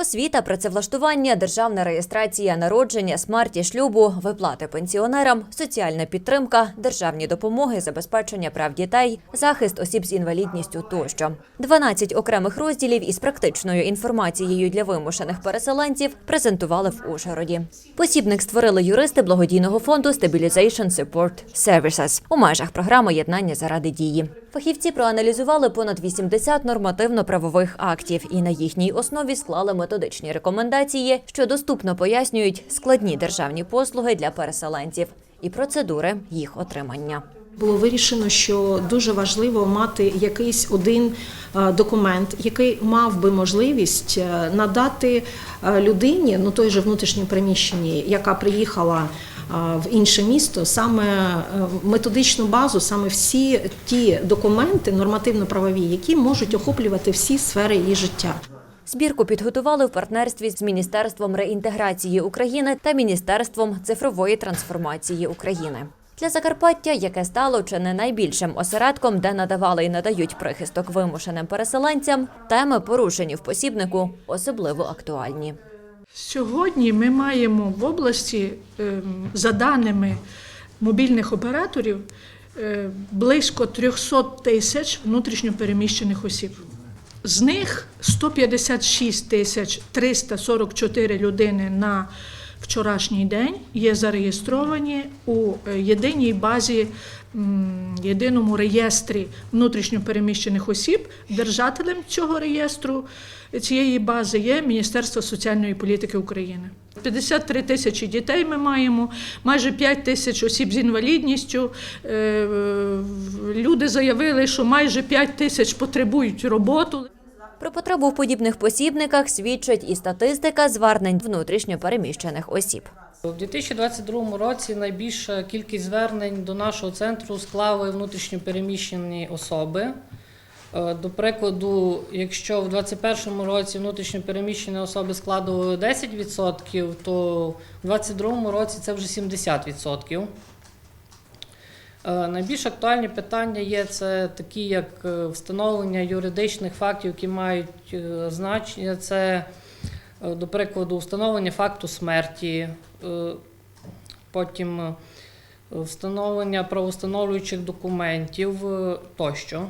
Освіта, працевлаштування, державна реєстрація народження, смерті, шлюбу, виплати пенсіонерам, соціальна підтримка, державні допомоги, забезпечення прав дітей, захист осіб з інвалідністю тощо. 12 окремих розділів із практичною інформацією для вимушених переселенців презентували в Ужгороді. Посібник створили юристи благодійного фонду Stabilization Support Services у межах програми єднання заради дії. Фахівці проаналізували понад 80 нормативно-правових актів і на їхній основі склали методичні рекомендації, що доступно пояснюють складні державні послуги для переселенців і процедури їх отримання. Було вирішено, що дуже важливо мати якийсь один е, документ, який мав би можливість е, надати е, людині, ну той же внутрішньо приміщенні, яка приїхала в інше місто, саме е, методичну базу, саме всі ті документи нормативно-правові, які можуть охоплювати всі сфери її життя. Збірку підготували в партнерстві з Міністерством реінтеграції України та Міністерством цифрової трансформації України. Для Закарпаття, яке стало чи не найбільшим осередком, де надавали і надають прихисток вимушеним переселенцям, теми, порушені в посібнику, особливо актуальні. Сьогодні ми маємо в області, ем, за даними мобільних операторів, е, близько 300 тисяч внутрішньопереміщених осіб. З них 156 тисяч 344 людини на вчорашній день є зареєстровані у е, єдиній базі, єдиному реєстрі внутрішньопереміщених осіб. Держателем цього реєстру цієї бази є Міністерство соціальної політики України. 53 тисячі дітей ми маємо, майже 5 тисяч осіб з інвалідністю. Е, Люди заявили, що майже 5 тисяч потребують роботу. Про потребу в подібних посібниках свідчить і статистика звернень внутрішньо переміщених осіб. У 2022 році найбільша кількість звернень до нашого центру склали внутрішньо переміщені особи. Е, До прикладу, якщо в 2021 році внутрішньо переміщені особи складували 10%, то в 2022 році це вже 70%. Е, Найбільш актуальні питання є це такі, як е, встановлення юридичних фактів, які мають е, значення. Це, до прикладу, встановлення факту смерті, потім встановлення правоустановлюючих документів тощо.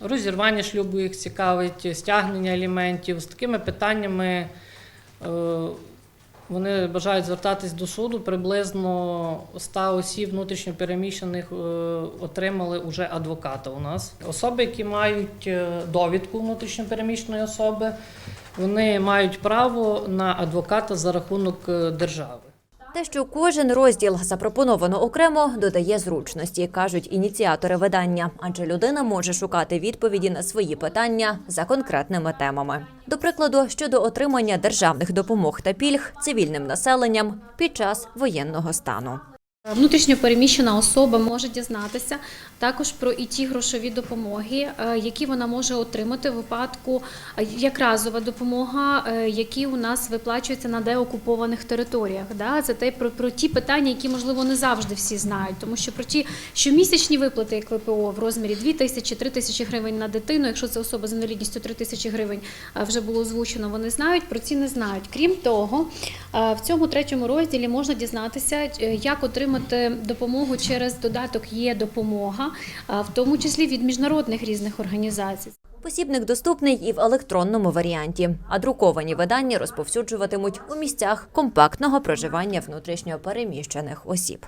Розірвання шлюбу їх цікавить, стягнення аліментів. З такими питаннями вони бажають звертатись до суду. Приблизно 100 осіб внутрішньопереміщених е, отримали уже адвоката у нас. Особи, які мають е, довідку внутрішньопереміщеної особи, вони мають право на адвоката за рахунок е, держави. Те, що кожен розділ запропоновано окремо, додає зручності, кажуть ініціатори видання, адже людина може шукати відповіді на свої питання за конкретними темами. До прикладу, щодо отримання державних допомог та пільг цивільним населенням під час воєнного стану. Внутрішньо переміщена особа може дізнатися також про і ті грошові допомоги, е, які вона може отримати в випадку е, як разова допомога, е, які у нас виплачуються на деокупованих територіях. Це те про, про ті питання, які можливо не завжди всі знають, тому що про ті щомісячні виплати, як ВПО в розмірі 2 тисячі, 3 тисячі гривень на дитину, якщо це особа з інвалідністю 3 тисячі гривень е, вже було озвучено, вони знають, про ці не знають. Крім того, е, в цьому третьому розділі можна дізнатися, е, як отримати допомогу через додаток є допомога, в тому числі від міжнародних різних організацій. Посібник доступний і в електронному варіанті, а друковані видання розповсюджуватимуть у місцях компактного проживання внутрішньо переміщених осіб.